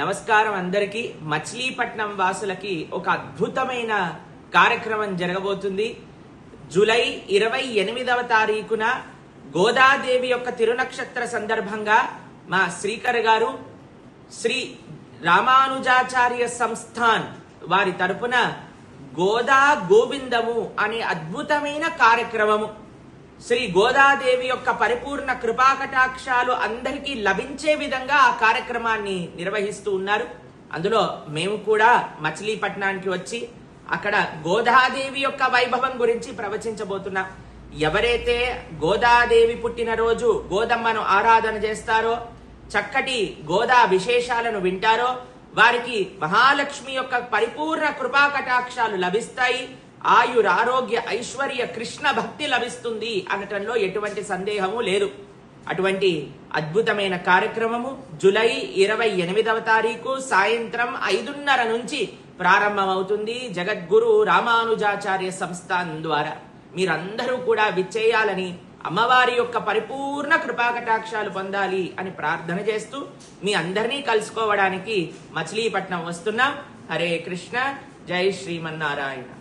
నమస్కారం అందరికీ. మచిలీపట్నం వాసులకి ఒక అద్భుతమైన కార్యక్రమం జరగబోతుంది. జూలై ఇరవై ఎనిమిదవ తారీఖున గోదాదేవి యొక్క తిరునక్షత్ర సందర్భంగా మా శ్రీకర్ గారు శ్రీ రామానుజాచార్య సంస్థాన్ వారి తరపున గోదా గోవిందము అనే అద్భుతమైన కార్యక్రమము శ్రీ గోదాదేవి యొక్క పరిపూర్ణ కృపాకటాక్షాలు అందరికీ లభించే విధంగా ఆ కార్యక్రమాన్ని నిర్వహిస్తూ ఉన్నారు. అందులో మేము కూడా మచిలీపట్నానికి వచ్చి అక్కడ గోదాదేవి యొక్క వైభవం గురించి ప్రవచించబోతున్నాం. ఎవరైతే గోదాదేవి పుట్టినరోజు గోదమ్మను ఆరాధన చేస్తారో చక్కటి గోదా విశేషాలను వింటారో వారికి మహాలక్ష్మి యొక్క పరిపూర్ణ కృపాకటాక్షాలు లభిస్తాయి. ఆయురారోగ్య ఐశ్వర్య కృష్ణ భక్తి లభిస్తుంది అనటంలో ఎటువంటి సందేహము లేదు. అటువంటి అద్భుతమైన కార్యక్రమము జూలై ఇరవై ఎనిమిదవ తారీఖు సాయంత్రం ఐదున్నర నుంచి ప్రారంభమవుతుంది జగద్గురు రామానుజాచార్య సంస్థాన్ ద్వారా. మీరందరూ కూడా విచ్చేయాలని అమ్మవారి యొక్క పరిపూర్ణ కృపాకటాక్షాలు పొందాలి అని ప్రార్థన చేస్తూ మీ అందరినీ కలుసుకోవడానికి మచిలీపట్నం వస్తున్నాం. హరే కృష్ణ. జై శ్రీమన్నారాయణ.